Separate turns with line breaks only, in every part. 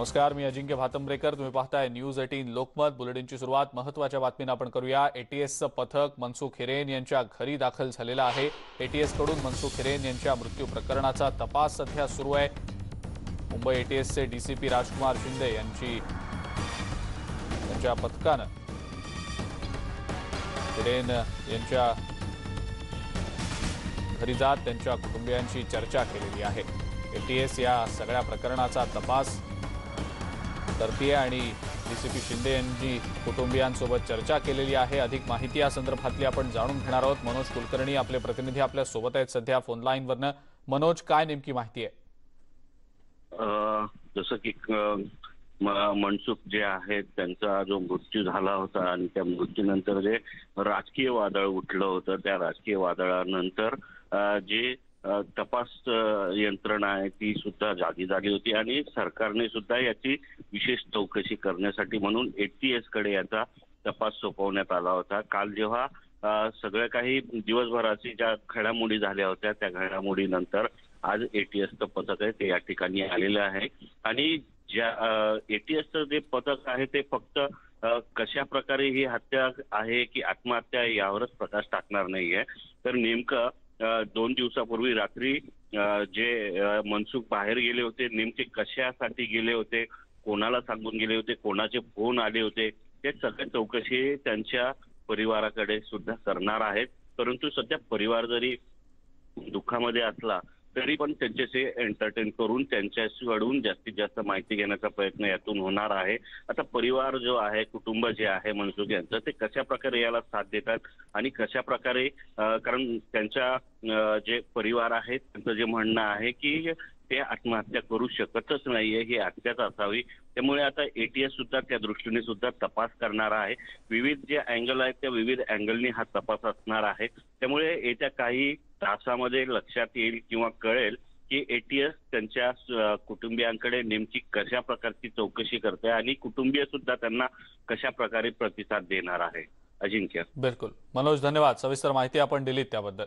नमस्कार मी अजिंक्य भातंब्रेकर तुम्ही पाहताय न्यूज एटीन लोकमत बुलेटिनची सुरुवात महत्वाच्या बातमीनं आपण करूया एटीएसचं पथक मनसुख हिरेन यांच्या घरी दाखल झालेलं आहे एटीएस कडून मनसुख हिरेन यांच्या मृत्यू प्रकरणाचा तपास सध्या सुरू आहे मुंबई एटीएसचे डीसीपी राजकुमार शिंदे यांची त्यांच्या पथकानं हिरेन यांच्या घरी जात त्यांच्या कुटुंबियांशी चर्चा केलेली आहे एटीएस या सगळ्या प्रकरणाचा तपास तर्फे आणि डी सी पी शिंदे यांनी कुटुंबियांसोबत चर्चा केलेली आहे अधिक माहिती या संदर्भातली आपण जाणून घेणार आहोत मनोज कुलकर्णी आपले प्रतिनिधी आपल्या सोबत आहेत सध्या फोन लाईनवरनं मनोज काय नेमकी माहिती
आहे जसं की मनसुख जे आहेत त्यांचा जो मृत्यू झाला होता आणि त्या मृत्यूनंतर जे राजकीय वादळ उठलं होतं त्या राजकीय वादळानंतर जे तपास यंत्रणा आहे ती सुद्धा जागी झाली होती आणि सरकारने सुद्धा याची विशेष चौकशी करण्यासाठी म्हणून एटीएस कडे याचा तपास सोपवण्यात आला होता काल जेव्हा सगळ्या काही दिवसभराची ज्या घडामोडी झाल्या होत्या त्या घडामोडीनंतर आज एटीएसचं पथक आहे ते या ठिकाणी आलेलं आहे आणि ज्या एटीएसचं जे पथक आहे ते फक्त कशा प्रकारे ही हत्या आहे की आत्महत्या यावरच प्रकाश टाकणार नाहीये तर नेमकं दोन दिवसापूर्वी रात्री जे मनसुख बाहेर गेले होते नेमके कशासाठी गेले होते कोणाला सांगून गेले होते कोणाचे फोन आले होते हे सगळे चौकशी त्यांच्या परिवाराकडे सुद्धा करणार आहेत परंतु सध्या परिवार जरी दुःखामध्ये असला तरी पण त्यांच्याशी एंटरटेन करून वाढून जास्तीत जास्त माहिती घेण्याचा प्रयत्न यातून होणार आहे आता परिवार जो आहे कुटुंब जे आहे मनसुख यांचं ते कशा प्रकारे याला साथ देतात आणि कशा प्रकारे कारण त्यांच्या जे परिवार आहे त्यांचं जे म्हणणं आहे की ते आत्महत्या करू शकतच नाहीये ही हत्याच असावी त्यामुळे आता एटीएस सुद्धा त्या दृष्टीने सुद्धा तपास करणार आहे विविध जे अँगल आहेत त्या विविध अँगलनी हा तपास असणार आहे त्यामुळे येत्या काही तासामध्ये लक्षात येईल किंवा कळेल की एटीएस त्यांच्या कुटुंबियांकडे नेमकी कशा प्रकारची चौकशी करते आणि कुटुंबीय सुद्धा त्यांना कशा प्रकारे प्रतिसाद देणार आहे अजिंक्य
बिलकुल मनोज धन्यवाद सविस्तर माहिती आपण दिली त्याबद्दल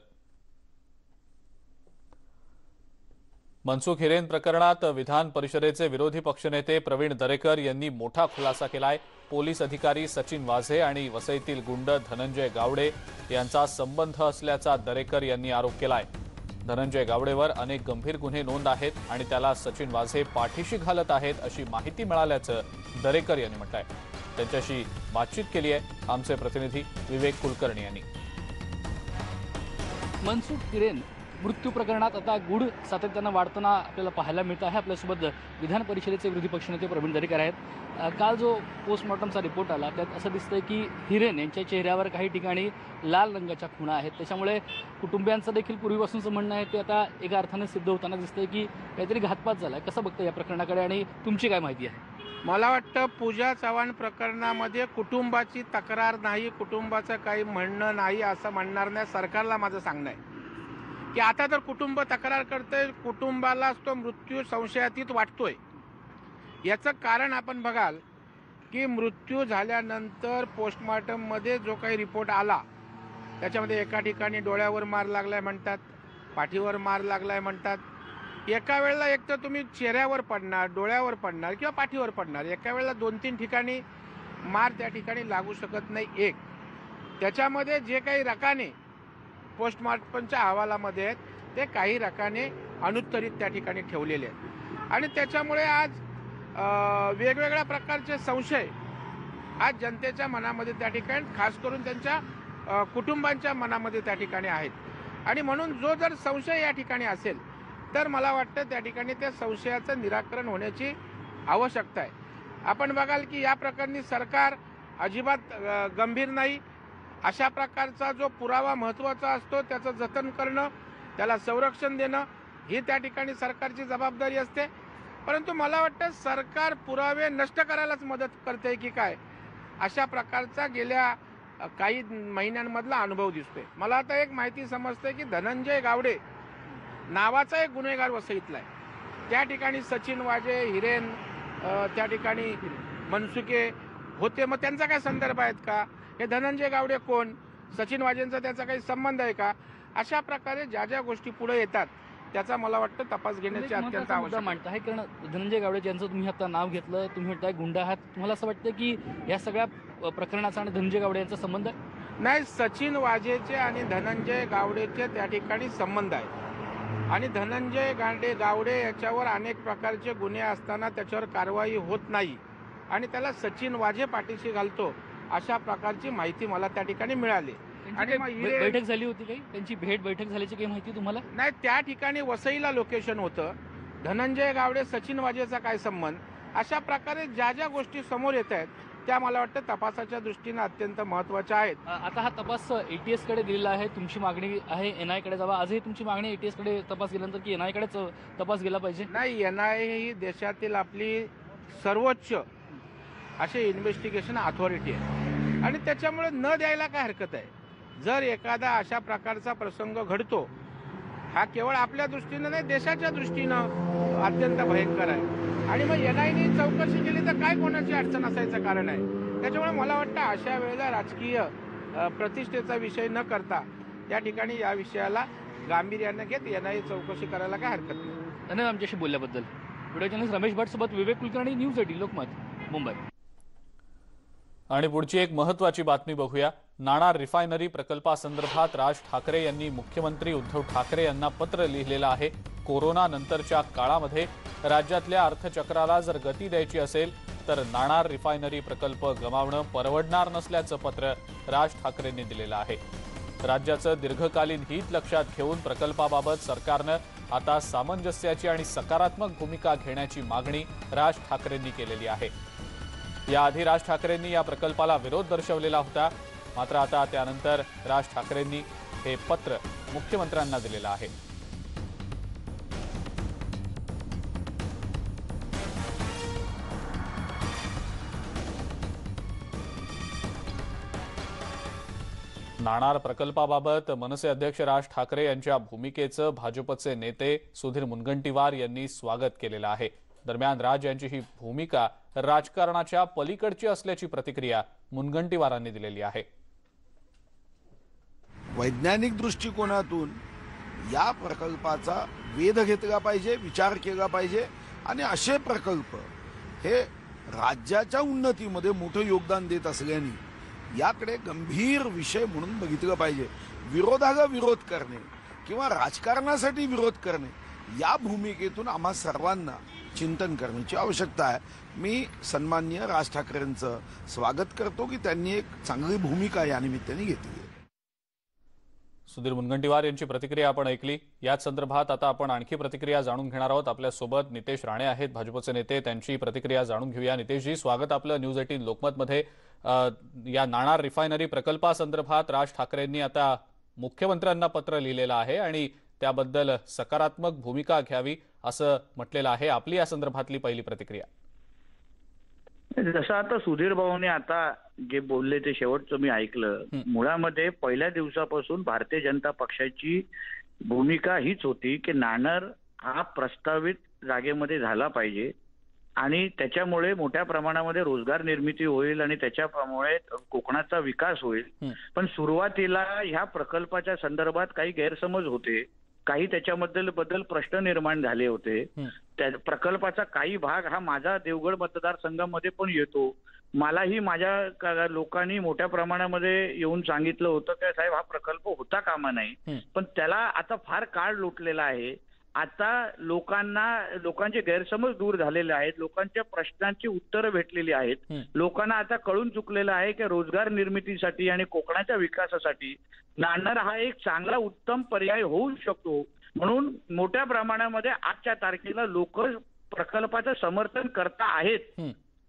मनसुख हिरेन प्रकरणात विधान परिषदेचे विरोधी पक्षनेते प्रवीण दरेकर यांनी मोठा खुलासा केलाय पोलीस अधिकारी सचिन वाझे आणि वसईतील गुंड धनंजय गावडे यांचा संबंध असल्याचा दरेकर यांनी आरोप केलाय धनंजय गावडेवर अनेक गंभीर गुन्हे नोंद आहेत आणि त्याला सचिन वाझे पाठीशी घालत आहेत अशी माहिती मिळाल्याचं दरेकर यांनी म्हटलंय त्यांच्याशी बातचीत केली आहे आमचे प्रतिनिधी विवेक कुलकर्णी यांनी
मनसुख हिरेन मृत्यू प्रकरणात आता गुढ सातत्यानं वाढताना आपल्याला पाहायला मिळत आहे आपल्यासोबत विधान परिषदेचे विरोधी पक्षनेते प्रवीण दरेकर आहेत काल जो पोस्टमॉर्टमचा रिपोर्ट आला त्यात असं दिसतंय की हिरेन यांच्या चेहऱ्यावर काही ठिकाणी लाल रंगाच्या खुणा आहेत त्याच्यामुळे कुटुंबियांचं देखील पूर्वीपासूनचं म्हणणं आहे ते आता एका अर्थानं सिद्ध होताना दिसतंय की काहीतरी घातपात झाला आहे कसं बघतं या प्रकरणाकडे आणि तुमची काय माहिती आहे
मला वाटतं पूजा चव्हाण प्रकरणामध्ये कुटुंबाची तक्रार नाही कुटुंबाचं काही म्हणणं नाही असं म्हणणार नाही सरकारला माझं सांगणं आहे की आता जर कुटुंब तक्रार करतंय कुटुंबालाच तो मृत्यू संशयातीत वाटतोय याचं कारण आपण बघाल की मृत्यू झाल्यानंतर पोस्टमॉर्टममध्ये जो काही रिपोर्ट आला त्याच्यामध्ये एका ठिकाणी डोळ्यावर मार लागलाय म्हणतात पाठीवर मार लागलाय म्हणतात एका वेळेला एक तर तुम्ही चेहऱ्यावर पडणार डोळ्यावर पडणार किंवा पाठीवर पडणार एका वेळेला दोन तीन ठिकाणी मार त्या ठिकाणी लागू शकत नाही एक त्याच्यामध्ये जे काही रकाने पोस्टमार्टमच्या अहवालामध्ये आहेत ते काही रकाने अनुत्तरित त्या ठिकाणी ठेवलेले आहेत आणि त्याच्यामुळे आज वेगवेगळ्या प्रकारचे संशय आज जनतेच्या मनामध्ये त्या ठिकाणी खास करून त्यांच्या कुटुंबांच्या मनामध्ये त्या ठिकाणी आहेत आणि म्हणून जो जर संशय या ठिकाणी असेल तर मला वाटतं त्या ठिकाणी त्या संशयाचं निराकरण होण्याची आवश्यकता आहे आपण बघाल की या प्रकरणी सरकार अजिबात गंभीर नाही अशा प्रकारचा जो पुरावा महत्त्वाचा असतो त्याचं जतन करणं त्याला संरक्षण देणं ही त्या ठिकाणी सरकारची जबाबदारी असते परंतु मला वाटतं सरकार पुरावे नष्ट करायलाच मदत करते की काय अशा प्रकारचा गेल्या काही महिन्यांमधला अनुभव दिसतोय मला आता एक माहिती समजते की धनंजय गावडे नावाचा एक गुन्हेगार वसईतला आहे त्या ठिकाणी सचिन वाजे हिरेन त्या ठिकाणी मनसुके होते मग त्यांचा काय संदर्भ आहेत का हे धनंजय गावडे कोण सचिन वाजेंचा त्याचा काही संबंध आहे का अशा प्रकारे ज्या ज्या गोष्टी पुढे येतात त्याचा मला वाटतं
तपास घेण्याची अत्यंत आवश्यक मांडत आहे कारण धनंजय गावडे यांचं तुम्ही आता नाव घेतलं तुम्ही म्हणताय गुंडा आहात तुम्हाला असं वाटतं की या सगळ्या प्रकरणाचा आणि धनंजय गावडे यांचा संबंध नाही सचिन वाजेचे आणि धनंजय गावडेचे
त्या ठिकाणी संबंध आहे आणि धनंजय गांडे गावडे याच्यावर अनेक प्रकारचे गुन्हे असताना त्याच्यावर कारवाई होत नाही आणि त्याला सचिन वाजे पाठीशी घालतो अशा प्रकारची माहिती मला त्या ठिकाणी मिळाली
आणि बैठक झाली होती काही त्यांची भेट बैठक झाल्याची काही माहिती तुम्हाला
नाही त्या ठिकाणी वसईला लोकेशन होतं धनंजय गावडे सचिन वाजेचा काय संबंध अशा प्रकारे ज्या ज्या गोष्टी समोर येत आहेत त्या मला वाटतं तपासाच्या दृष्टीनं अत्यंत महत्वाच्या आहेत
आता हा तपास एटीएस कडे दिलेला आहे तुमची मागणी आहे एनआय कडे जावा आजही तुमची मागणी एटीएस कडे तपास गेल्यानंतर की एनआय कडेच तपास गेला पाहिजे
नाही एनआय ही देशातील आपली सर्वोच्च असे इन्व्हेस्टिगेशन अथॉरिटी आहे आणि त्याच्यामुळे न द्यायला काय हरकत आहे जर एखादा अशा प्रकारचा प्रसंग घडतो हा केवळ आपल्या दृष्टीनं नाही देशाच्या दृष्टीनं अत्यंत भयंकर आहे आणि मग एन आयने चौकशी केली तर काय कोणाची अडचण असायचं कारण आहे त्याच्यामुळे मला वाटतं अशा वेळेला राजकीय प्रतिष्ठेचा विषय न करता त्या ठिकाणी या विषयाला गांभीर्यानं घेत एन चौकशी करायला काय हरकत
नाही धन्यवाद आमच्याशी बोलल्याबद्दल व्हिडिओ चॅनल रमेश भट सोबत विवेक कुलकर्णी न्यूज एटी लोकमत मुंबई
आणि पुढची एक महत्वाची बातमी बघूया नाणार रिफायनरी प्रकल्पासंदर्भात राज ठाकरे यांनी मुख्यमंत्री उद्धव ठाकरे यांना पत्र लिहिलेलं आहे कोरोना नंतरच्या काळामध्ये राज्यातल्या अर्थचक्राला जर गती द्यायची असेल तर नाणार रिफायनरी प्रकल्प गमावणं परवडणार नसल्याचं पत्र राज ठाकरेंनी दिलेलं आहे राज्याचं दीर्घकालीन हित लक्षात घेऊन प्रकल्पाबाबत सरकारनं आता सामंजस्याची आणि सकारात्मक भूमिका घेण्याची मागणी राज ठाकरेंनी केलेली आहे या याआधी राज ठाकरेंनी या प्रकल्पाला विरोध दर्शवलेला होता मात्र आता त्यानंतर राज ठाकरेंनी हे पत्र मुख्यमंत्र्यांना दिलेलं आहे नाणार प्रकल्पाबाबत मनसे अध्यक्ष राज ठाकरे यांच्या भूमिकेचं भाजपचे नेते सुधीर मुनगंटीवार यांनी स्वागत केलेलं आहे दरम्यान राज यांची ही भूमिका राजकारणाच्या पलीकडची असल्याची प्रतिक्रिया मुनगंटीवारांनी दिलेली आहे
वैज्ञानिक दृष्टिकोनातून या प्रकल्पाचा वेध घेतला पाहिजे विचार केला पाहिजे आणि असे प्रकल्प हे राज्याच्या उन्नतीमध्ये मोठं योगदान देत असल्याने याकडे गंभीर विषय म्हणून बघितलं पाहिजे विरोधाला विरोध करणे किंवा राजकारणासाठी विरोध करणे या भूमिकेतून आम्हा सर्वांना चिंतन करण्याची आवश्यकता आहे मी सन्माननीय राज ठाकरेंचं स्वागत करतो की त्यांनी एक चांगली भूमिका या निमित्ताने घेतली
सुधीर मुनगंटीवार यांची प्रतिक्रिया आपण ऐकली याच संदर्भात आता आपण आणखी प्रतिक्रिया जाणून घेणार आहोत आपल्यासोबत नितेश राणे आहेत भाजपचे नेते त्यांची प्रतिक्रिया जाणून घेऊया नितेशजी स्वागत आपलं न्यूज एटीन लोकमतमध्ये या नाणार रिफायनरी प्रकल्पासंदर्भात राज ठाकरेंनी आता मुख्यमंत्र्यांना पत्र लिहिलेलं आहे आणि त्याबद्दल सकारात्मक भूमिका घ्यावी असं म्हटलेलं आहे आपली या संदर्भातली पहिली प्रतिक्रिया
जसं आता सुधीर भाऊने आता जे बोलले ते शेवटचं मी ऐकलं मुळामध्ये पहिल्या दिवसापासून भारतीय जनता पक्षाची भूमिका हीच होती की नाणार हा प्रस्तावित जागेमध्ये झाला पाहिजे आणि त्याच्यामुळे मोठ्या प्रमाणामध्ये रोजगार निर्मिती होईल आणि त्याच्यामुळे कोकणाचा विकास होईल पण सुरुवातीला ह्या प्रकल्पाच्या संदर्भात काही गैरसमज होते काही त्याच्याबद्दल बद्दल प्रश्न निर्माण झाले होते त्या प्रकल्पाचा काही भाग हा माझा देवगड मतदारसंघामध्ये पण येतो मलाही माझ्या लोकांनी मोठ्या प्रमाणामध्ये येऊन सांगितलं होतं की साहेब हा प्रकल्प होता कामा नाही पण त्याला आता फार काळ लोटलेला आहे आता लोकांना लोकांचे गैरसमज दूर झालेले आहेत लोकांच्या प्रश्नांची उत्तरं भेटलेली आहेत लोकांना आता कळून चुकलेलं आहे की रोजगार निर्मितीसाठी आणि कोकणाच्या विकासासाठी नाणार हा एक चांगला उत्तम पर्याय होऊ शकतो म्हणून मोठ्या प्रमाणामध्ये आजच्या तारखेला लोक प्रकल्पाचं समर्थन करता आहेत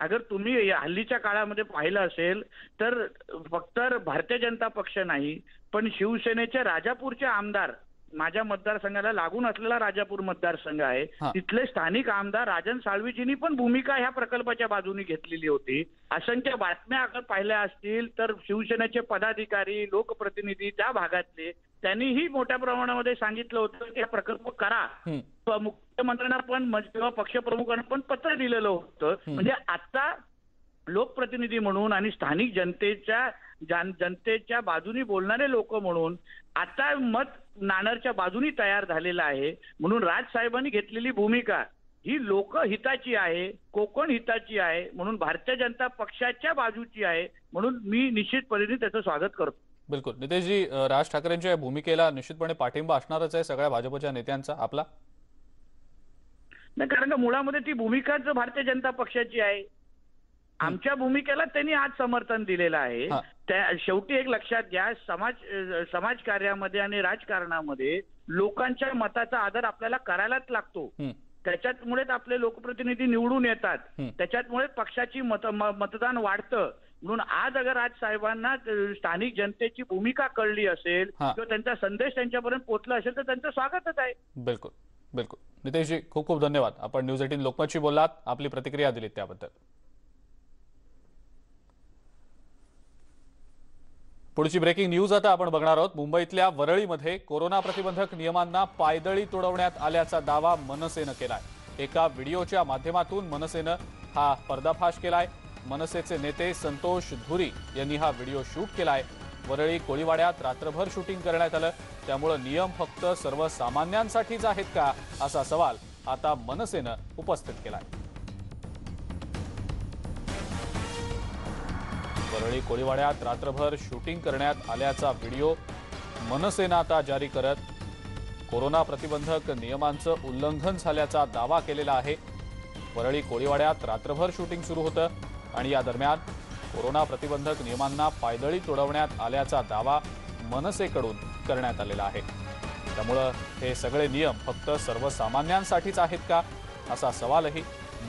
अगर तुम्ही हल्लीच्या काळामध्ये पाहिलं असेल तर फक्त भारतीय जनता पक्ष नाही पण शिवसेनेचे राजापूरचे आमदार माझ्या मतदारसंघाला लागून असलेला राजापूर मतदारसंघ आहे तिथले स्थानिक आमदार राजन साळवीजींनी पण भूमिका ह्या प्रकल्पाच्या बाजूने घेतलेली होती असंख्य बातम्या अगर पाहिल्या असतील तर शिवसेनेचे पदाधिकारी लोकप्रतिनिधी त्या भागातले त्यांनीही मोठ्या प्रमाणामध्ये सांगितलं होतं की हा प्रकल्प करा मुख्यमंत्र्यांना पण किंवा पक्षप्रमुखांना पण पत्र दिलेलं होतं म्हणजे आता लोकप्रतिनिधी म्हणून आणि स्थानिक जनतेच्या जनतेच्या बाजूनी बोलणारे लोक म्हणून आता मत नाणारच्या बाजूनी तयार झालेला आहे म्हणून राज साहेबांनी घेतलेली भूमिका ही लोकहिताची आहे कोकण हिताची आहे म्हणून भारतीय जनता पक्षाच्या बाजूची आहे म्हणून मी निश्चितपणे त्याचं स्वागत करतो
बिलकुल नितेशजी राज ठाकरेंच्या या भूमिकेला निश्चितपणे पाठिंबा असणारच आहे सगळ्या भाजपच्या नेत्यांचा आपला
नाही कारण का मुळामध्ये ती भूमिकाच भारतीय जनता पक्षाची आहे आमच्या भूमिकेला त्यांनी आज समर्थन दिलेलं आहे त्या शेवटी एक लक्षात घ्या समाज समाजकार्यामध्ये आणि राजकारणामध्ये लोकांच्या मताचा आदर आपल्याला करायलाच लागतो त्याच्यातमुळेच आपले लोकप्रतिनिधी निवडून येतात त्याच्यामुळे पक्षाची मत मतदान वाढतं म्हणून आज अगर आज साहेबांना स्थानिक जनतेची भूमिका कळली असेल किंवा त्यांचा संदेश त्यांच्यापर्यंत पोहोचला असेल तर त्यांचं स्वागतच आहे
बिलकुल बिलकुल नितेशजी खूप खूप धन्यवाद आपण न्यूज एटीन लोकमतशी बोललात आपली प्रतिक्रिया दिली त्याबद्दल पुढची ब्रेकिंग न्यूज आता आपण बघणार आहोत मुंबईतल्या वरळीमध्ये कोरोना प्रतिबंधक नियमांना पायदळी तोडवण्यात आल्याचा दावा मनसेनं केलाय एका व्हिडिओच्या माध्यमातून मनसेनं हा पर्दाफाश केलाय मनसेचे नेते संतोष धुरी यांनी हा व्हिडिओ शूट केलाय वरळी कोळीवाड्यात रात्रभर शूटिंग करण्यात आलं त्यामुळं नियम फक्त सर्वसामान्यांसाठीच आहेत का असा सवाल आता मनसेनं उपस्थित केलाय परळी कोळीवाड्यात रात्रभर शूटिंग करण्यात आल्याचा व्हिडिओ मनसेनं आता जारी करत कोरोना प्रतिबंधक नियमांचं उल्लंघन झाल्याचा दावा केलेला आहे परळी कोळीवाड्यात रात्रभर शूटिंग सुरू होतं आणि या दरम्यान कोरोना प्रतिबंधक नियमांना पायदळी तोडवण्यात आल्याचा दावा मनसेकडून करण्यात आलेला आहे त्यामुळं हे सगळे नियम फक्त सर्वसामान्यांसाठीच आहेत का असा सवालही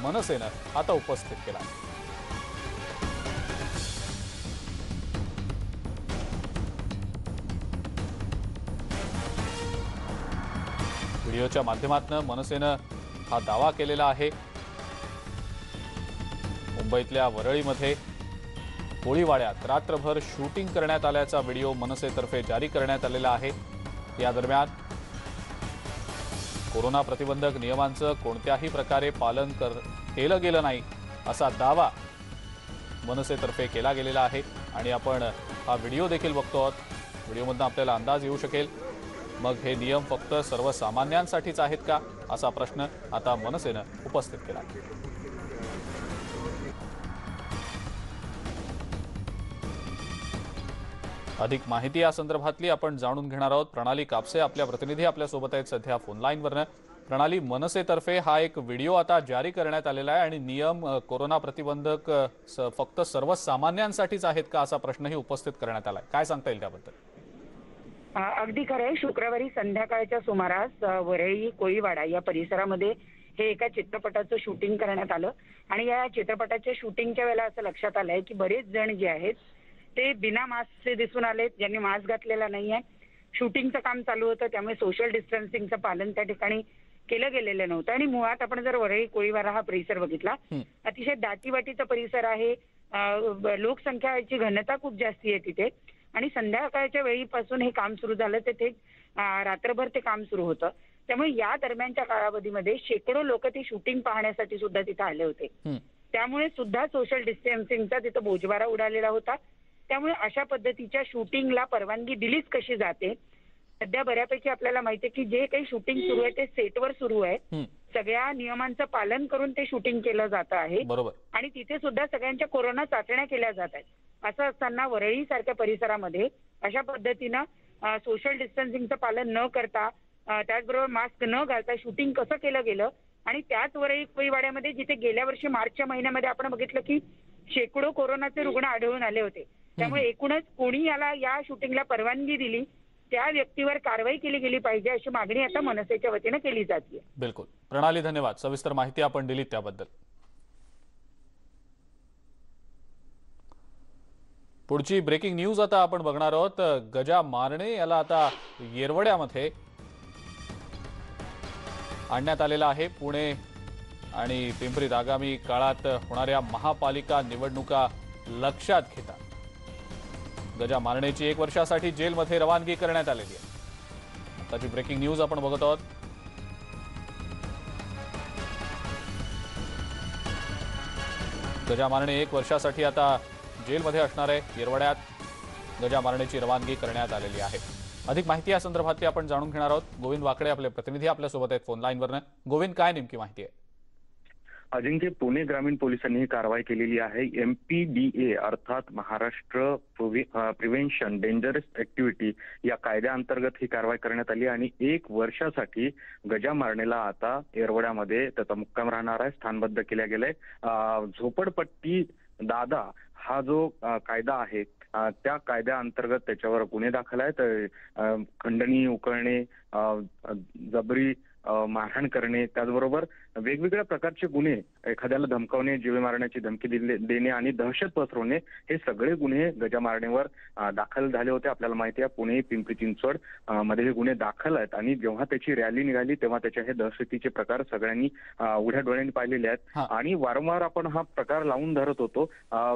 मनसेनं आता उपस्थित केला व्हिडिओच्या माध्यमातून मनसेनं हा दावा केलेला आहे मुंबईतल्या वरळीमध्ये कोळीवाड्यात रात्रभर शूटिंग करण्यात आल्याचा व्हिडिओ मनसेतर्फे जारी करण्यात आलेला आहे या दरम्यान कोरोना प्रतिबंधक नियमांचं कोणत्याही प्रकारे पालन कर केलं गेलं नाही असा दावा मनसेतर्फे केला गेलेला आहे आणि आपण हा व्हिडिओ देखील बघतो आहोत व्हिडिओमधनं आपल्याला अंदाज येऊ शकेल मग हे नियम फक्त सर्वसामान्यांसाठीच आहेत का असा प्रश्न आता मनसेनं उपस्थित केला अधिक माहिती या संदर्भातली आपण जाणून घेणार आहोत प्रणाली कापसे आपल्या प्रतिनिधी आपल्यासोबत आहेत सध्या फोनलाईनवरनं प्रणाली मनसेतर्फे हा एक व्हिडिओ आता जारी करण्यात आलेला आहे आणि नियम कोरोना प्रतिबंधक फक्त सर्वसामान्यांसाठीच आहेत का असा प्रश्नही उपस्थित करण्यात आला काय सांगता येईल त्याबद्दल
अगदी खरं आहे शुक्रवारी संध्याकाळच्या सुमारास वरळी कोळीवाडा या परिसरामध्ये हे एका चित्रपटाचं शूटिंग करण्यात आलं आणि या चित्रपटाच्या शूटिंगच्या वेळेला असं लक्षात आलंय की बरेच जण जे आहेत ते बिना मास्कचे दिसून आलेत ज्यांनी मास्क घातलेला नाहीये शूटिंगचं काम चालू होतं त्यामुळे सोशल डिस्टन्सिंगचं पालन त्या ठिकाणी केलं गेलेलं नव्हतं आणि मुळात आपण जर वरळी कोळीवाडा हा परिसर बघितला अतिशय दाटीवाटीचा परिसर आहे लोकसंख्याची घनता खूप जास्ती आहे तिथे आणि संध्याकाळच्या वेळीपासून हे काम सुरू झालं ते थेट रात्रभर ते काम सुरू होतं त्यामुळे या दरम्यानच्या कालावधीमध्ये शेकडो लोक ती शूटिंग पाहण्यासाठी सुद्धा तिथे आले होते त्यामुळे सुद्धा सोशल डिस्टन्सिंगचा तिथं बोजवारा उडालेला होता त्यामुळे अशा पद्धतीच्या शूटिंगला परवानगी दिलीच कशी जाते सध्या बऱ्यापैकी आपल्याला माहितीये की जे काही शूटिंग सुरू आहे ते सेटवर सुरू आहे सगळ्या नियमांचं पालन करून ते शूटिंग केलं जात आहे आणि तिथे सुद्धा सगळ्यांच्या कोरोना चाचण्या केल्या जात आहेत असं असताना सारख्या परिसरामध्ये अशा पद्धतीनं सोशल डिस्टन्सिंगचं पालन न करता त्याचबरोबर मास्क न घालता शूटिंग कसं केलं गेलं आणि त्याच वरळी कोळीवाड्यामध्ये जिथे गेल्या वर्षी मार्चच्या महिन्यामध्ये आपण बघितलं की शेकडो कोरोनाचे रुग्ण आढळून आले होते त्यामुळे एकूणच कोणी याला या शूटिंगला परवानगी दिली त्या व्यक्तीवर कारवाई केली गेली पाहिजे अशी मागणी आता मनसेच्या वतीनं केली जाते
बिलकुल प्रणाली धन्यवाद सविस्तर माहिती आपण दिली त्याबद्दल पुढची ब्रेकिंग न्यूज आता आपण बघणार आहोत गजा मारणे याला आता येरवड्यामध्ये आणण्यात आलेला आहे पुणे आणि पिंपरीत आगामी काळात होणाऱ्या महापालिका निवडणुका लक्षात घेता गजा मारणेची एक वर्षासाठी जेलमध्ये रवानगी करण्यात आलेली आहे आताची ब्रेकिंग न्यूज आपण बघत आहोत गजा मारणे एक वर्षासाठी आता जेलमध्ये असणारे येरवड्यात गजा मारण्याची रवानगी करण्यात आलेली आहे अधिक माहिती या संदर्भात आपण जाणून घेणार आहोत गोविंद वाकडे आपले प्रतिनिधी सोबत आहेत फोन वर गोविंद काय नेमकी माहिती आहे
अजिंक्य पुणे ग्रामीण पोलिसांनी ही कारवाई केलेली आहे एम पी डी ए अर्थात महाराष्ट्र प्रिव्हेन्शन डेंजरस ऍक्टिव्हिटी या कायद्याअंतर्गत ही कारवाई करण्यात आली आणि एक वर्षासाठी गजा मारणेला आता येरवड्यामध्ये त्याचा मुक्काम राहणार आहे स्थानबद्ध केल्या गेलाय झोपडपट्टी दादा हा जो कायदा आहे त्या कायद्याअंतर्गत त्याच्यावर गुन्हे दाखल आहेत खंडणी उकळणे जबरी मारहाण करणे त्याचबरोबर वेगवेगळ्या प्रकारचे गुन्हे एखाद्याला धमकावणे जीवे मारण्याची धमकी देणे आणि दहशत पसरवणे हे सगळे गुन्हे गजा मारणेवर दाखल झाले होते आपल्याला माहिती आहे पुणे पिंपरी चिंचवड मध्ये हे गुन्हे दाखल आहेत आणि जेव्हा त्याची रॅली निघाली तेव्हा त्याच्या हे दहशतीचे प्रकार सगळ्यांनी उघड्या डोळ्यांनी पाहिलेले आहेत आणि वारंवार आपण हा प्रकार लावून धरत होतो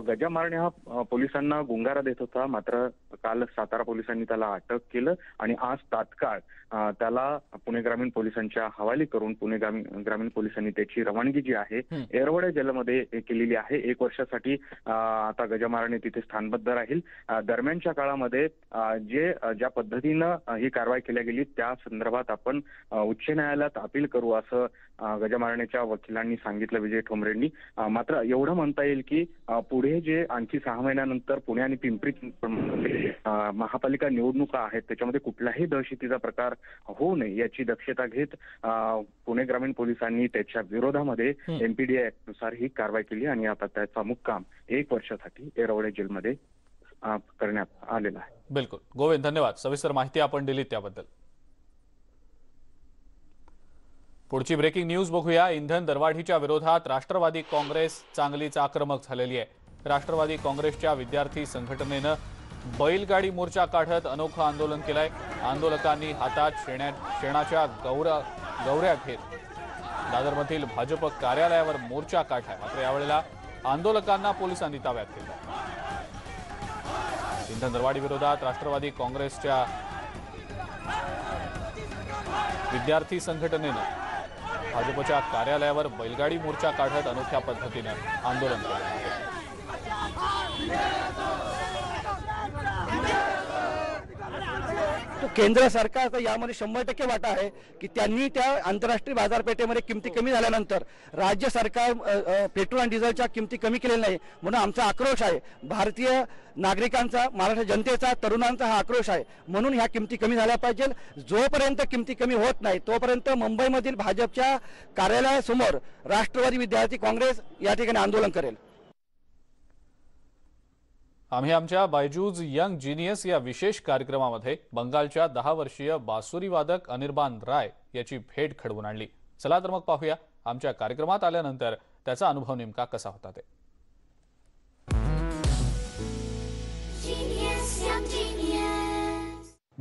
गजा मारणे हा पोलिसांना गुंगारा देत होता मात्र काल सातारा पोलिसांनी त्याला अटक केलं आणि आज तात्काळ त्याला पुणे ग्रामीण पोलिसांच्या हवाली करून पुणे ग्रामीण ग्रामीण पोलिसांनी त्याची रवानगी जी आहे एरवडे जेलमध्ये केलेली आहे एक वर्षासाठी आता गजमाराने तिथे स्थानबद्ध राहील दरम्यानच्या काळामध्ये जे ज्या पद्धतीनं ही कारवाई केल्या गेली त्या संदर्भात आपण उच्च न्यायालयात अपील करू असं गजमारणेच्या वकिलांनी सांगितलं विजय ठोंबरेंनी मात्र एवढं म्हणता येईल की पुढे जे आणखी सहा महिन्यानंतर पुणे आणि पिंपरी महापालिका निवडणुका आहेत त्याच्यामध्ये कुठलाही दहशतीचा प्रकार होऊ नये याची दक्षता घेत पुणे ग्रामीण पोलिसांनी त्याच्या विरोधामध्ये एमपीडीए ऍक्टनुसार ही कारवाई केली आणि आता त्याचा मुक्काम एक वर्षासाठी एरवडे जेलमध्ये करण्यात आलेला
आहे बिलकुल गोविंद धन्यवाद सविस्तर माहिती आपण दिली त्याबद्दल पुढची ब्रेकिंग न्यूज बघूया इंधन दरवाढीच्या विरोधात राष्ट्रवादी काँग्रेस चांगलीच आक्रमक झालेली आहे राष्ट्रवादी काँग्रेसच्या विद्यार्थी संघटनेनं बैलगाडी मोर्चा काढत अनोखं आंदोलन केलंय आंदोलकांनी हातात शेण्या शेणाच्या गौरा गौऱ्या घेत दादरमधील भाजप कार्यालयावर मोर्चा काढला मात्र यावेळेला आंदोलकांना पोलिसांनी ताब्यात घेतलं इंधन दरवाढी विरोधात राष्ट्रवादी काँग्रेसच्या विद्यार्थी संघटनेनं भाजपच्या कार्यालयावर बैलगाडी मोर्चा काढत अनोख्या पद्धतीनं आंदोलन केलं
तो केंद्र सरकारचा यामध्ये शंभर टक्के वाटा आहे की त्यांनी त्या आंतरराष्ट्रीय बाजारपेठेमध्ये किमती कमी झाल्यानंतर राज्य सरकार पेट्रोल आणि डिझेलच्या किमती कमी केलेल्या नाही म्हणून आमचा आक्रोश आहे भारतीय नागरिकांचा महाराष्ट्र जनतेचा तरुणांचा हा आक्रोश आहे म्हणून ह्या किमती कमी झाल्या पाहिजे जोपर्यंत किमती कमी होत नाही तोपर्यंत मुंबईमधील भाजपच्या कार्यालयासमोर राष्ट्रवादी विद्यार्थी काँग्रेस या ठिकाणी आंदोलन करेल
आम्ही आमच्या बायजूज यंग जिनियस या विशेष कार्यक्रमामध्ये बंगालच्या दहा वर्षीय बासुरी वादक अनिर्बान राय याची भेट घडवून आणली चला तर मग पाहूया आमच्या कार्यक्रमात आल्यानंतर त्याचा अनुभव नेमका कसा होता ते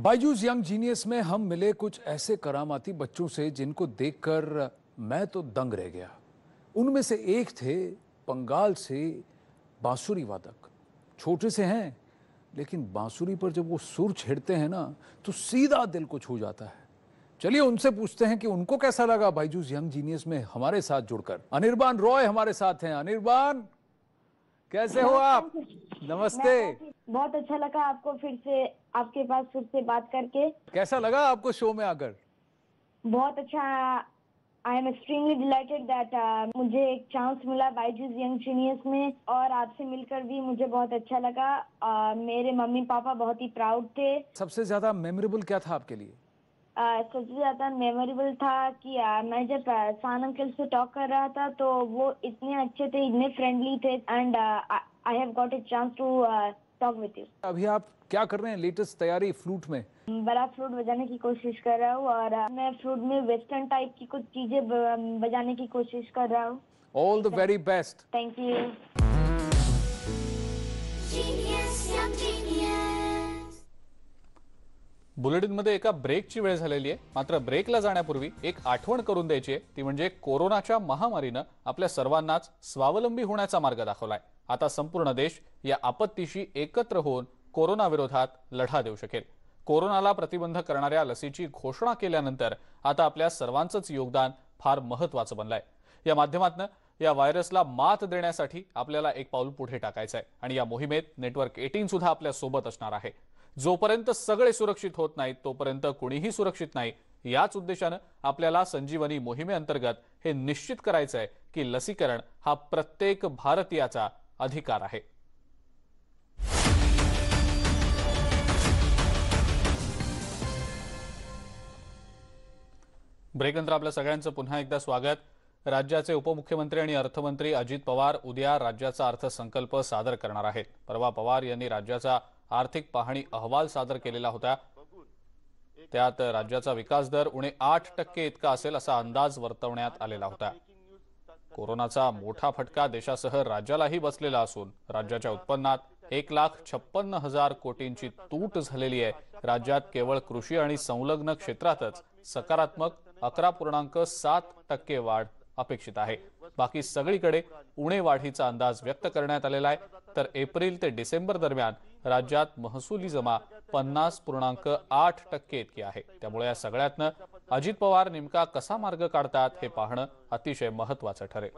बायजूज यंग जीनियस में हम मिले कुछ ऐसे करामाती बच्चों से जिनको देखकर मैं तो दंग रह गया उनमें से एक थे बंगाल से बांसुरी वादक छोटे से हैं लेकिन बांसुरी पर जब वो सुर छेड़ते हैं ना तो सीधा दिल को छू जाता है चलिए उनसे पूछते हैं कि उनको कैसा लगा बाईजूस यंग जीनियस में हमारे साथ जुड़कर अनिर्बान रॉय हमारे साथ हैं अनिर्बान कैसे हो आप नमस्ते
बहुत अच्छा लगा आपको फिर से आपके पास फिर से बात करके
कैसा लगा आपको शो में आकर
बहुत अच्छा I am extremely delighted that मुझे एक चांस मिला बाईजूस यंग जीनियस में और आपसे मिलकर भी मुझे बहुत अच्छा लगा uh, मेरे मम्मी पापा बहुत ही प्राउड थे
सबसे ज्यादा मेमोरेबल क्या था आपके लिए
uh, सबसे ज्यादा मेमोरेबल था कि uh, मैं जब सान uh, अंकल से टॉक कर रहा था तो वो इतने अच्छे थे इतने फ्रेंडली थे and I have got a chance to talk with you
अभी आप क्या कर रहे हैं लेटेस्ट तैयारी फ्लूट में
बड़ा फ्लूट बजाने की कोशिश कर रहा हूँ और मैं फ्लूट में वेस्टर्न टाइप की कुछ चीजें बजाने की कोशिश कर रहा हूँ all the very best thank you
मध्ये एका ब्रेकची वेळ झालेली आहे मात्र ब्रेकला जाण्यापूर्वी एक आठवण करून द्यायची आहे ती म्हणजे कोरोनाच्या महामारीनं आपल्या सर्वांनाच स्वावलंबी होण्याचा मार्ग दाखवलाय आता संपूर्ण देश या आपत्तीशी एकत्र होऊन कोरोनाविरोधात लढा देऊ शकेल कोरोनाला प्रतिबंध करणाऱ्या लसीची घोषणा केल्यानंतर आता आपल्या सर्वांचंच योगदान फार महत्वाचं बनलंय या माध्यमातनं या व्हायरसला मात देण्यासाठी आपल्याला एक पाऊल पुढे टाकायचं आहे आणि या मोहिमेत नेटवर्क एटीन सुद्धा आपल्या सोबत असणार आहे जोपर्यंत सगळे सुरक्षित होत नाहीत तोपर्यंत कुणीही सुरक्षित नाही याच उद्देशानं आपल्याला संजीवनी मोहिमेअंतर्गत हे निश्चित करायचं आहे की लसीकरण हा प्रत्येक भारतीयाचा अधिकार आहे ब्रेकनंतर आपल्या सगळ्यांचं पुन्हा एकदा स्वागत राज्याचे उपमुख्यमंत्री आणि अर्थमंत्री अजित पवार उद्या राज्याचा अर्थसंकल्प सादर करणार आहेत परवा पवार यांनी राज्याचा आर्थिक पाहणी अहवाल सादर केलेला होता त्यात राज्याचा विकास दर उणे आठ टक्के इतका असेल असा अंदाज वर्तवण्यात आलेला होता कोरोनाचा मोठा फटका देशासह राज्यालाही बसलेला असून राज्याच्या उत्पन्नात एक लाख छप्पन्न हजार कोटींची तूट झालेली आहे राज्यात केवळ कृषी आणि संलग्न क्षेत्रातच सकारात्मक अकरा पूर्णांक सात टक्के वाढ अपेक्षित आहे बाकी सगळीकडे उणे वाढीचा अंदाज व्यक्त करण्यात आलेला आहे तर एप्रिल ते डिसेंबर दरम्यान राज्यात महसुली जमा पन्नास पूर्णांक आठ टक्के इतकी आहे त्यामुळे या सगळ्यातनं अजित पवार नेमका कसा मार्ग काढतात हे पाहणं अतिशय महत्वाचं ठरेल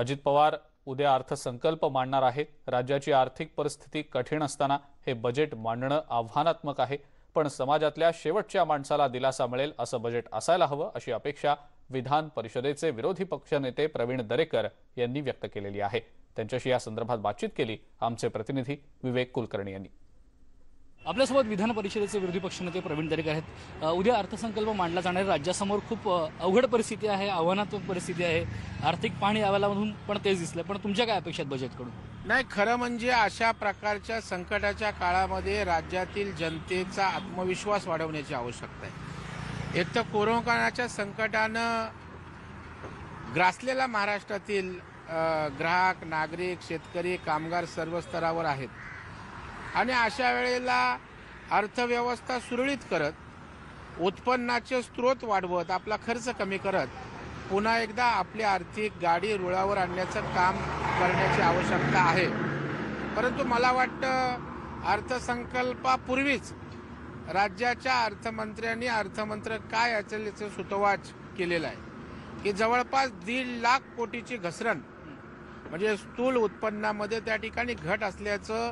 अजित पवार उद्या अर्थसंकल्प मांडणार आहेत राज्याची आर्थिक परिस्थिती कठीण असताना हे बजेट मांडणं आव्हानात्मक आहे पण समाजातल्या शेवटच्या माणसाला दिलासा मिळेल असं बजेट असायला हवं अशी अपेक्षा विधान परिषदेचे विरोधी पक्षनेते प्रवीण दरेकर यांनी व्यक्त केलेली आहे त्यांच्याशी या संदर्भात बातचीत केली आमचे प्रतिनिधी विवेक कुलकर्णी यांनी
आपल्यासोबत विधान परिषदेचे विरोधी पक्षनेते प्रवीण दरेकर आहेत उद्या अर्थसंकल्प मांडला जाणार राज्यासमोर खूप अवघड परिस्थिती आहे आव्हानात्मक परिस्थिती आहे आर्थिक पाणी म्हणून पण तेच दिसलं पण तुमच्या काय अपेक्षा आहेत बजेटकडून
नाही खरं म्हणजे अशा प्रकारच्या संकटाच्या काळामध्ये राज्यातील जनतेचा आत्मविश्वास वाढवण्याची आवश्यकता आहे एक तर कोरोनाच्या संकटानं ग्रासलेला महाराष्ट्रातील ग्राहक नागरिक शेतकरी कामगार सर्व स्तरावर आहेत आणि अशा वेळेला अर्थव्यवस्था सुरळीत करत उत्पन्नाचे स्रोत वाढवत आपला खर्च कमी करत पुन्हा एकदा आपली आर्थिक गाडी रुळावर आणण्याचं काम करण्याची आवश्यकता आहे परंतु मला वाटतं अर्थसंकल्पापूर्वीच राज्याच्या अर्थमंत्र्यांनी अर्थमंत्र काय असेल याचं सुतवाच केलेलं आहे की जवळपास दीड लाख कोटीची घसरण म्हणजे स्थूल उत्पन्नामध्ये त्या ठिकाणी घट असल्याचं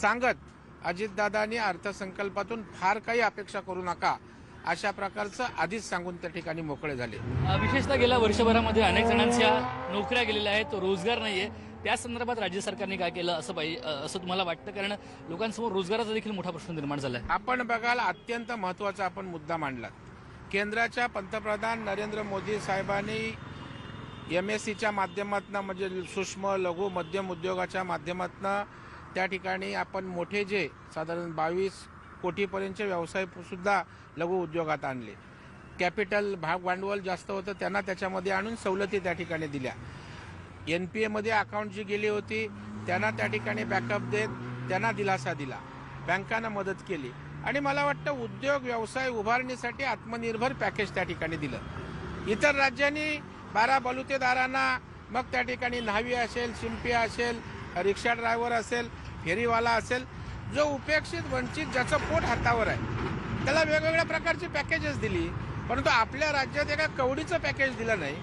सांगत अजितदादांनी अर्थसंकल्पातून फार काही अपेक्षा करू नका अशा प्रकारचं आधीच सांगून त्या ठिकाणी मोकळे झाले
विशेषतः गेल्या वर्षभरामध्ये अनेक जणांच्या नोकऱ्या गेलेल्या आहेत तो रोजगार नाहीये त्या संदर्भात राज्य सरकारने काय केलं असं पाहिजे असं तुम्हाला वाटतं कारण लोकांसमोर रोजगाराचा देखील मोठा प्रश्न निर्माण झाला आहे
आपण बघाल अत्यंत महत्वाचा आपण मुद्दा मांडला केंद्राच्या पंतप्रधान नरेंद्र मोदी साहेबांनी एम एस सीच्या माध्यमातून म्हणजे सूक्ष्म लघु मध्यम उद्योगाच्या माध्यमातून त्या ठिकाणी आपण मोठे जे साधारण बावीस कोटीपर्यंतचे व्यवसायसुद्धा लघु उद्योगात आणले कॅपिटल भाग भांडवल जास्त होतं त्यांना त्याच्यामध्ये आणून सवलती त्या ठिकाणी दिल्या एन पी एमध्ये अकाउंट जी गेली होती त्यांना त्या ठिकाणी बॅकअप देत त्यांना दिलासा दिला बँकांना मदत केली आणि मला वाटतं उद्योग व्यवसाय उभारणीसाठी आत्मनिर्भर पॅकेज त्या ठिकाणी दिलं इतर राज्यांनी बारा बलुतेदारांना मग त्या ठिकाणी न्हावी असेल शिंपी असेल रिक्षा ड्रायव्हर असेल फेरीवाला असेल जो उपेक्षित वंचित ज्याचं पोट हातावर आहे त्याला वेगवेगळ्या प्रकारची पॅकेजेस दिली परंतु आपल्या राज्यात एका कवडीचं पॅकेज दिलं नाही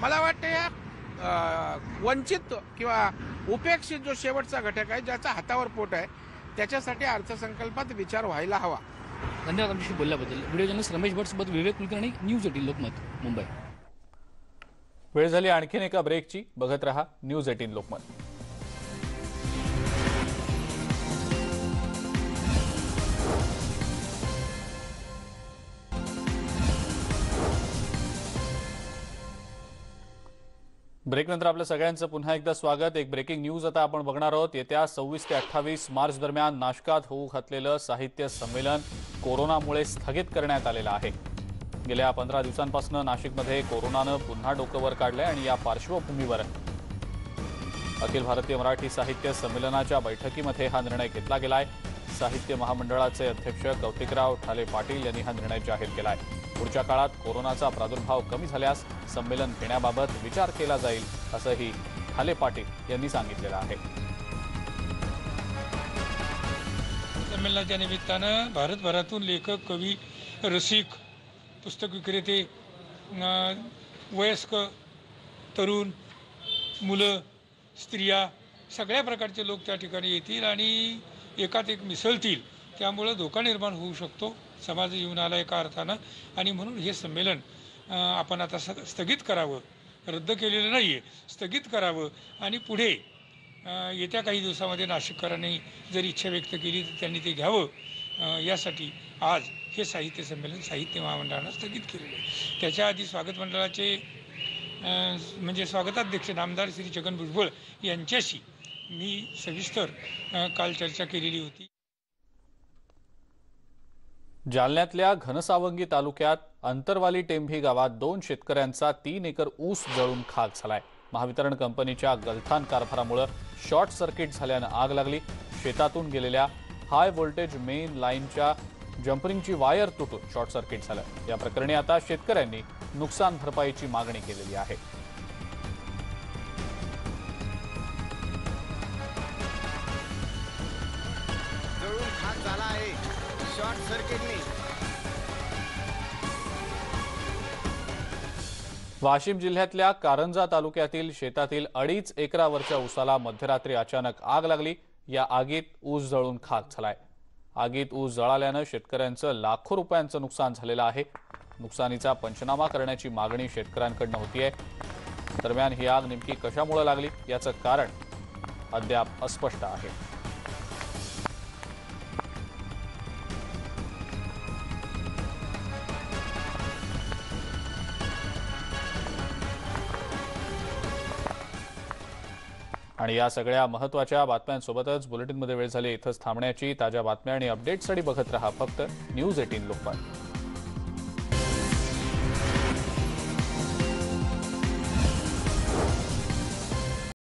मला वाटतं या वंचित किंवा उपेक्षित जो शेवटचा घटक आहे ज्याचा हातावर पोट आहे त्याच्यासाठी अर्थसंकल्पात विचार व्हायला हवा
धन्यवाद आमच्याशी बोलल्याबद्दल video journalist Ramesh Bhat Vivek Kulkarni news eighteen Lokmat Mumbai
वेळ झाली आणखीन एका ब्रेकची बघत रहा न्यूज एटीन लोकमत ब्रेकनंतर आपलं सगळ्यांचं पुन्हा एकदा स्वागत एक ब्रेकिंग न्यूज आता आपण बघणार आहोत येत्या सव्वीस ते अठ्ठावीस मार्च दरम्यान नाशकात होऊ घातलेलं साहित्य संमेलन कोरोनामुळे स्थगित करण्यात आलेलं आहे गेल्या पंधरा दिवसांपासून नाशिकमध्ये कोरोनानं पुन्हा डोकंवर वर काढलंय आणि या पार्श्वभूमीवर अखिल भारतीय मराठी साहित्य संमेलनाच्या बैठकीमध्ये हा निर्णय घेतला गेलाय साहित्य महामंडळाचे अध्यक्ष कौतिकराव ठाले पाटील यांनी हा निर्णय जाहीर केलाय पुढच्या काळात कोरोनाचा प्रादुर्भाव कमी झाल्यास संमेलन घेण्याबाबत विचार केला जाईल असंही ठाले पाटील यांनी सांगितलेलं आहे
संमेलनाच्या निमित्तानं भारतभरातून लेखक कवी रसिक पुस्तक विक्रेते वयस्क तरुण मुलं स्त्रिया सगळ्या प्रकारचे लोक त्या ठिकाणी येतील आणि एकात एक मिसळतील त्यामुळं धोका निर्माण होऊ शकतो समाज जीवनाला एका अर्थानं आणि म्हणून हे संमेलन आपण आता स स्थगित करावं रद्द केलेलं नाही आहे स्थगित करावं आणि पुढे येत्या काही दिवसामध्ये नाशिककरांनी जर इच्छा व्यक्त केली तर त्यांनी ते घ्यावं यासाठी आज हे साहित्य संमेलन साहित्य महामंडळानं स्थगित केलेलं आहे त्याच्या आधी स्वागत मंडळाचे म्हणजे स्वागताध्यक्ष नामदार श्री छगन भुजबळ यांच्याशी मी सविस्तर काल चर्चा केलेली होती
जालन्यातल्या घनसावंगी तालुक्यात अंतरवाली टेंभी गावात दोन शेतकऱ्यांचा तीन एकर ऊस जळून खाक झालाय महावितरण कंपनीच्या गलथान कारभारामुळे शॉर्ट सर्किट झाल्यानं आग लागली शेतातून गेलेल्या हाय व्होल्टेज मेन लाईनच्या जम्परिंगची वायर तुटून शॉर्ट सर्किट झालं या प्रकरणी आता शेतकऱ्यांनी नुकसान भरपाईची मागणी केलेली आहे
शॉर्ट सर्किटने
वाशिम जिल्ह्यातल्या कारंजा तालुक्यातील शेतातील अडीच एकरावरच्या ऊसाला मध्यरात्री अचानक आग लागली या आगीत ऊस जळून खाक झालाय आगीत ऊस जळाल्यानं शेतकऱ्यांचं लाखो रुपयांचं नुकसान झालेलं आहे नुकसानीचा पंचनामा करण्याची मागणी शेतकऱ्यांकडनं आहे दरम्यान ही आग नेमकी कशामुळे लागली याचं कारण अद्याप अस्पष्ट आहे आणि या सगळ्या महत्त्वाच्या बातम्यांसोबतच बुलेटिनमध्ये वेळ झाली इथंच थांबण्याची ताज्या बातम्या आणि अपडेट्ससाठी बघत रहा फक्त न्यूज एटीन लोकपाल